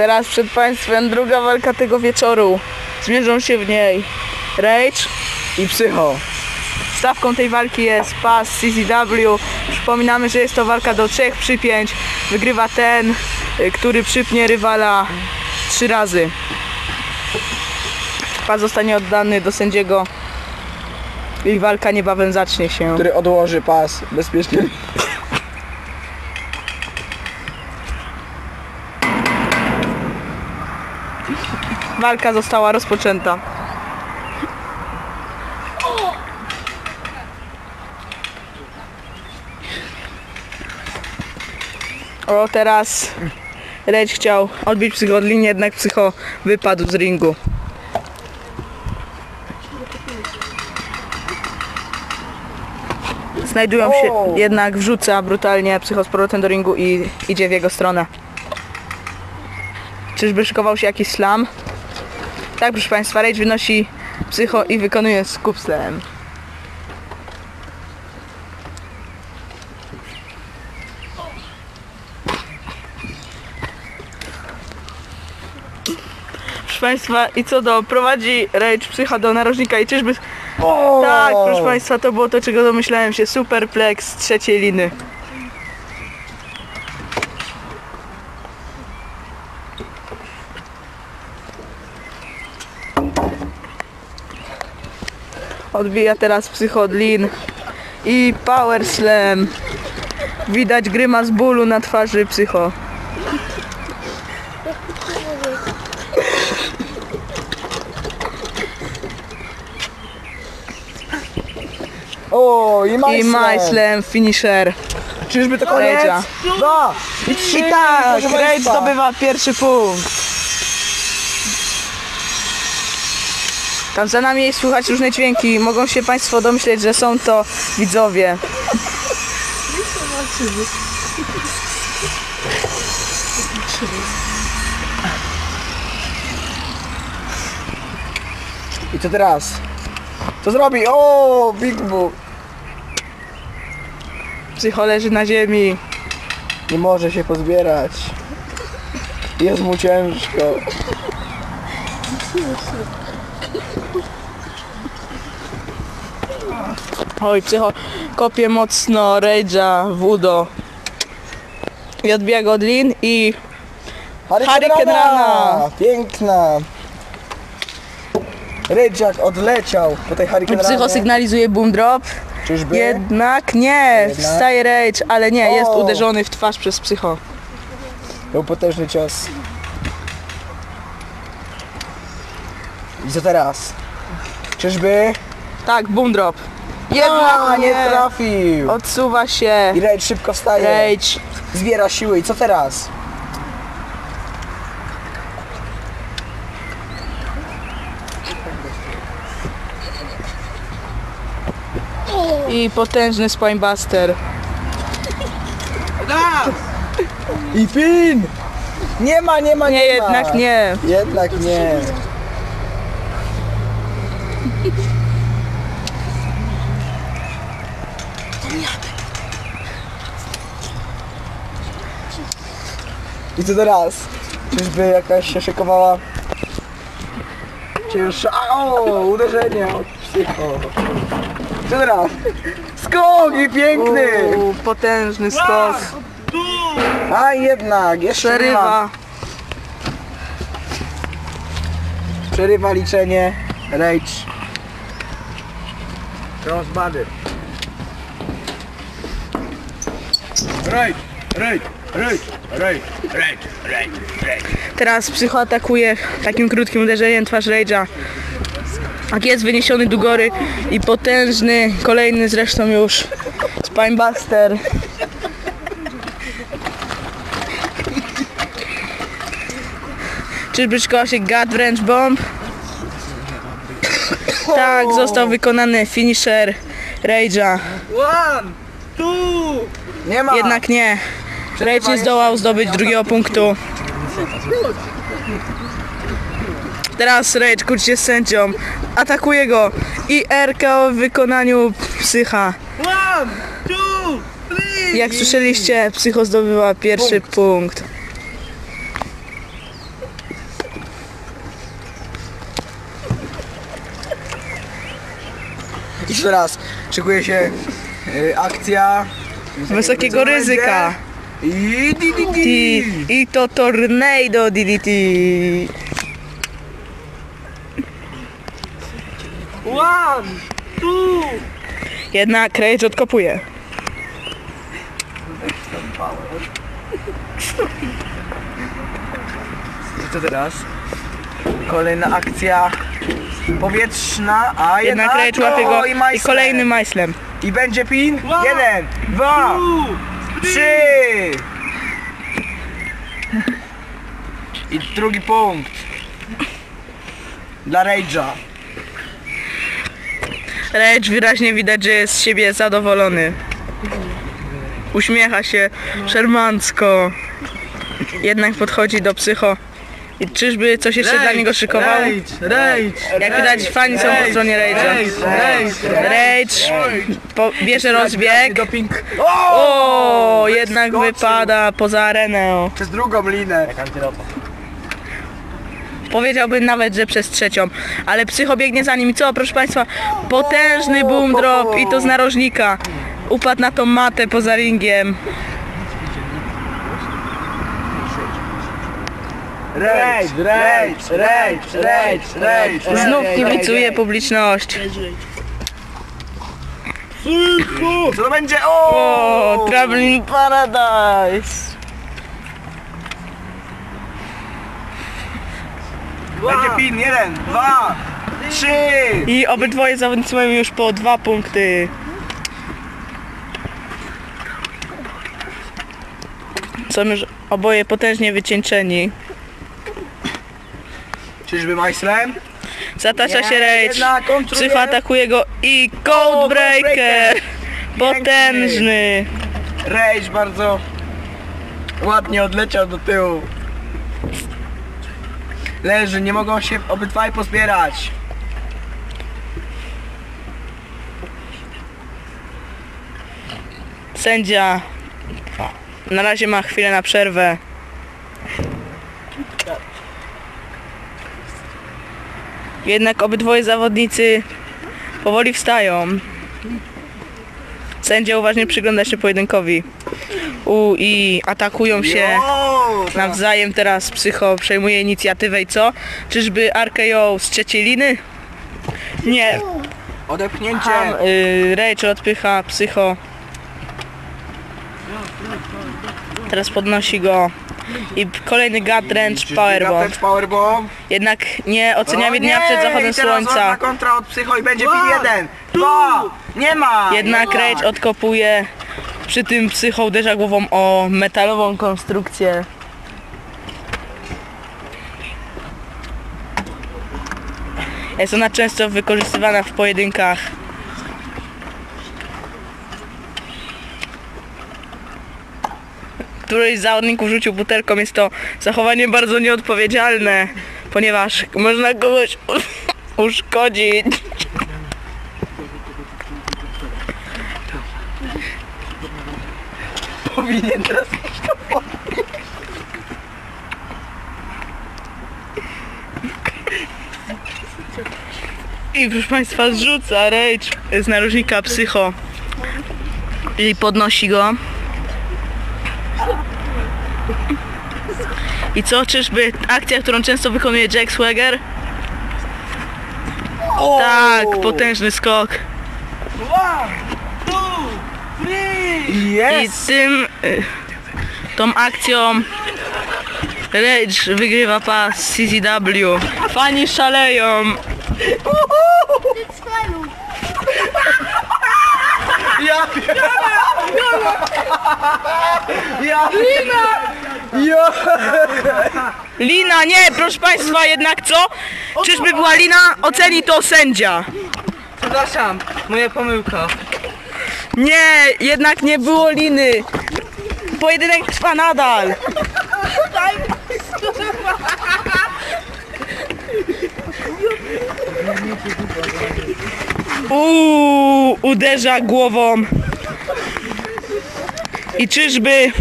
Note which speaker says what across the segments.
Speaker 1: Teraz przed Państwem druga walka tego wieczoru. Zmierzą się w niej Rage
Speaker 2: I psycho.
Speaker 1: Stawką tej walki jest pas CZW. Przypominamy, że jest to walka do 3 przy 5. Wygrywa ten, który przypnie rywala 3 razy. Pas zostanie oddany do sędziego i walka niebawem zacznie się.
Speaker 2: Który odłoży pas bezpiecznie.
Speaker 1: Walka została rozpoczęta. O, teraz Reć chciał odbić psycho od linii, jednak psycho wypadł z ringu. Znajdują się, jednak wrzuca brutalnie psycho z powrotem do ringu i idzie w jego stronę. Czyżby szykował się jakiś slam? Tak, proszę Państwa, Rage wynosi psycho i wykonuje skup slam. Proszę Państwa, i co do, prowadzi Rage psycha do narożnika i czyżby...
Speaker 2: O!
Speaker 1: Tak, proszę Państwa, to było to, czego domyślałem się. Superplex z trzeciej liny. Odbija teraz psycho od lin. I power slam. Widać grymas bólu na twarzy psycho.
Speaker 2: O, i
Speaker 1: I my slam finisher.
Speaker 2: Czyżby to koniec?
Speaker 1: Rage'a.
Speaker 2: Dwa. I trzy.
Speaker 1: Tak,
Speaker 2: proszę państwa.
Speaker 1: zdobywa pierwszy punkt. Tam za nami słychać różne dźwięki. Mogą się Państwo domyśleć, że są to widzowie.
Speaker 2: I co teraz? Co zrobi? O, Big Book.
Speaker 1: Psycho leży na ziemi.
Speaker 2: Nie może się pozbierać. Jest mu ciężko.
Speaker 1: Oj, psycho kopie mocno Rage'a w udo. I odbija go od lin i Hurricane Rana.
Speaker 2: Piękna. Rydżak odleciał po tej Hurricane
Speaker 1: psycho
Speaker 2: Ranie.
Speaker 1: sygnalizuje boom drop.
Speaker 2: Czyżby?
Speaker 1: Jednak nie,
Speaker 2: Jednak?
Speaker 1: wstaje Rage, ale nie, jest
Speaker 2: O.
Speaker 1: uderzony w twarz przez psycho.
Speaker 2: Był potężny cios. I co teraz? Czyżby?
Speaker 1: Tak, boom drop.
Speaker 2: Jednak
Speaker 1: Jednak
Speaker 2: nie
Speaker 1: nie.
Speaker 2: trafił.
Speaker 1: Odsuwa się.
Speaker 2: I Rage szybko wstaje.
Speaker 1: Rage.
Speaker 2: Zbiera siły. I co teraz?
Speaker 1: I potężny Spinebuster.
Speaker 2: I Finn! Nie ma, nie ma, nie,
Speaker 1: Nie,
Speaker 2: ma.
Speaker 1: jednak nie.
Speaker 2: Jednak nie. I co teraz? Czyżby jakaś się szykowała? Cięższa. O, uderzenie od psycho. Co teraz? Skok i piękny!
Speaker 1: U, potężny skok.
Speaker 2: A jednak, jeszcze ma.
Speaker 1: Przerywa.
Speaker 2: Przerywa liczenie. Rage. Crossbody.
Speaker 3: Right, right, right, right, right, right, right.
Speaker 1: Teraz psycho atakuje takim krótkim uderzeniem twarz Rage'a. Jak jest wyniesiony do góry i potężny, kolejny zresztą już Spinebuster. Czyżby szkoła się God Wrench Bomb? Tak, został wykonany finisher Rage'a.
Speaker 2: One, two. Nie ma.
Speaker 1: Jednak nie. Rejt nie zdołał zdobyć drugiego punktu. Teraz Rage kłóci się z sędzią. Atakuje go. I RKO w wykonaniu psycha.
Speaker 3: One, two, three.
Speaker 1: Jak słyszeliście, psycho zdobywa pierwszy punkt. punkt.
Speaker 2: Jeszcze raz, szykuje się y, akcja
Speaker 1: Wysokiego ryzyka.
Speaker 2: I di, di, di.
Speaker 1: I, I to tornado DDT.
Speaker 3: One, two.
Speaker 1: Jednak Rage odkopuje.
Speaker 2: I co teraz? Kolejna akcja powietrzna, a
Speaker 1: Jednak
Speaker 2: jednak
Speaker 1: Rage łapie go i
Speaker 2: majsler.
Speaker 1: kolejnym majslem.
Speaker 2: I będzie pin? Jeden, dwa,
Speaker 3: Two.
Speaker 2: trzy. I drugi punkt. Dla Rage'a.
Speaker 1: Rage wyraźnie widać, że jest z siebie zadowolony. Uśmiecha się szermancko. Jednak podchodzi do psycho. I czyżby coś jeszcze dla niego szykował?
Speaker 2: Rage, rage.
Speaker 1: Jak widać fani są po stronie Rage'a. Rage po, bierze rozbieg.
Speaker 2: Doping.
Speaker 1: O, jednak wypada poza arenę.
Speaker 2: Przez drugą linę.
Speaker 1: Powiedziałbym nawet, że przez trzecią. Ale psycho biegnie za nim i co, proszę Państwa? Potężny boom drop i to z narożnika. Upadł na tą matę poza ringiem.
Speaker 2: Rage, rage, rage, rage, rage.
Speaker 1: Znów kibicuje publiczność.
Speaker 2: Co to będzie? O,
Speaker 1: Traveling Paradise.
Speaker 2: Będzie pin. Jeden, dwa, trzy.
Speaker 1: I obydwoje zawodnicy mają już po dwa punkty. Są już oboje potężnie wycieńczeni.
Speaker 2: Czyżby Majslem?
Speaker 1: Zatacza się Rage. Psycho atakuje go i Codebreaker. Potężny.
Speaker 2: Rage bardzo ładnie odleciał do tyłu. Leży, nie mogą się obydwaj pozbierać.
Speaker 1: Sędzia na razie ma chwilę na przerwę. Jednak obydwoje zawodnicy powoli wstają. Sędzia uważnie przygląda się pojedynkowi. U i atakują się nawzajem. Teraz Psycho przejmuje inicjatywę i co? Czyżby RKO z trzeciej liny? Nie.
Speaker 2: Odepchnięcie.
Speaker 1: Ham, y, odpycha Psycho. Teraz podnosi go. I kolejny wrench powerbomb.
Speaker 2: Powerbomb.
Speaker 1: Jednak nie oceniamy
Speaker 2: O
Speaker 1: dnia
Speaker 2: nie,
Speaker 1: przed zachodem
Speaker 2: i teraz ładna
Speaker 1: słońca.
Speaker 2: kontra od psycho i będzie jeden, dwa, nie ma.
Speaker 1: Jednak
Speaker 2: nie ma.
Speaker 1: Rage odkopuje. Przy tym Psycho uderza głową o metalową konstrukcję. Jest ona często wykorzystywana w pojedynkach. Któryś z zawodników rzucił butelką. Jest to zachowanie bardzo nieodpowiedzialne, ponieważ można kogoś uszkodzić.
Speaker 2: Powinien teraz
Speaker 1: I proszę Państwa zrzuca Rage z narożnika Psycho i podnosi go. I co, czyżby akcja, którą często wykonuje Jack Swagger? Tak, potężny skok. I
Speaker 2: Jest.
Speaker 1: tym, y, tą akcją Rage wygrywa pas CZW. Fani szaleją.
Speaker 2: Ja Ja Ja
Speaker 1: Lina, nie, proszę Państwa, jednak co? Czyżby była lina? Oceni to sędzia.
Speaker 3: Przepraszam, moja pomyłka.
Speaker 1: Nie, jednak nie było liny. Pojedynek trwa nadal. Uuu, uderza głową. I czyżby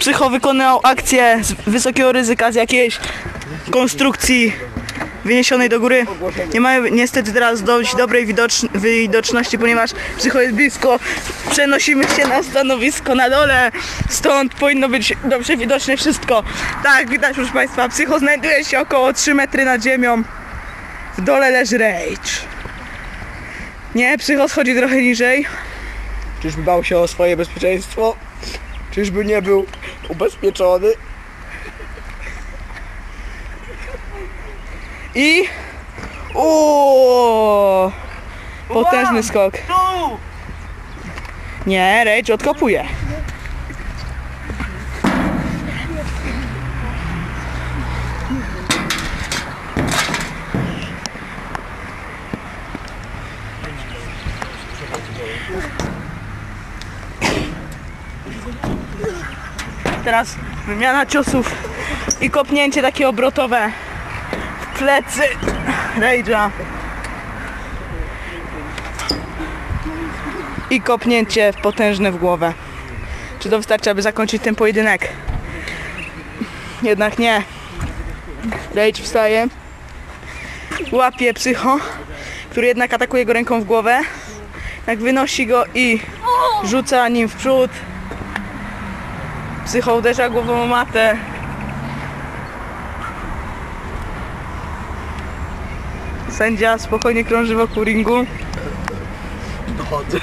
Speaker 1: psycho wykonał akcję z wysokiego ryzyka z jakiejś konstrukcji wyniesionej do góry. Nie mamy niestety teraz dość dobrej widocz widoczności, ponieważ psycho jest blisko. Przenosimy się na stanowisko na dole, stąd powinno być dobrze widoczne wszystko. Tak, widać proszę Państwa, psycho znajduje się około 3 metry nad ziemią. W dole leży Rage. Nie, psycho schodzi trochę niżej.
Speaker 2: Czyżby bał się o swoje bezpieczeństwo? Czyżby nie był ubezpieczony?
Speaker 1: I... Uuu, Potężny skok. Nie, Rage odkopuje. Teraz wymiana ciosów i kopnięcie takie obrotowe w plecy Rage'a. i kopnięcie potężne w głowę. Czy to wystarczy, aby zakończyć ten pojedynek? Jednak nie. Rage wstaje, łapie psycho, który jednak atakuje go ręką w głowę. Jak wynosi go i rzuca nim w przód. Psycho uderza głową o matę. Sędzia spokojnie krąży wokół ringu.
Speaker 2: Dochodzę.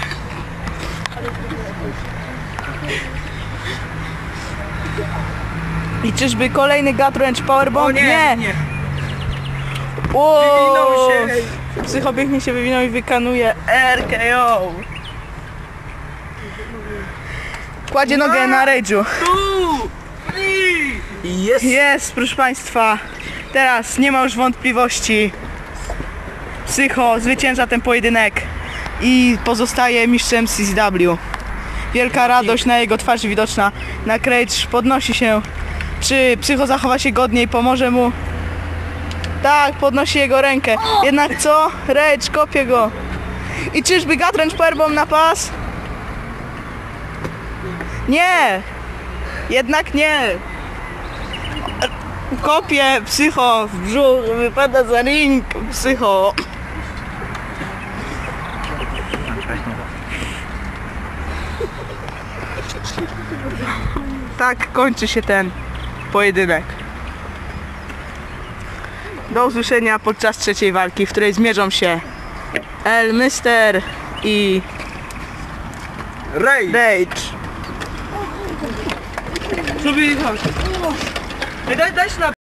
Speaker 1: I czyżby kolejny wrench powerbomb?
Speaker 3: O nie, nie.
Speaker 1: Wow.
Speaker 3: Wywinął się.
Speaker 1: Psycho pięknie się wywinął i wykanuje RKO. Kładzie nogę na Rage'u.
Speaker 2: Jest!
Speaker 1: Jest, proszę Państwa. Teraz nie ma już wątpliwości. Psycho zwycięża ten pojedynek i pozostaje mistrzem CCW. Wielka radość na jego twarzy widoczna. Na Rage podnosi się. Czy Psycho zachowa się godnie i pomoże mu? Tak, podnosi jego rękę. Jednak co? Rage kopie go. I czyżby Gatręcz Perbom na pas? Nie! Jednak nie! Kopie psycho w brzuch, wypada za ring, psycho. Tak kończy się ten pojedynek. Do usłyszenia podczas trzeciej walki, w której zmierzą się El Mister i
Speaker 2: Rej!
Speaker 1: Rage.
Speaker 3: Spróbuj Hey, daar, Daj, daj.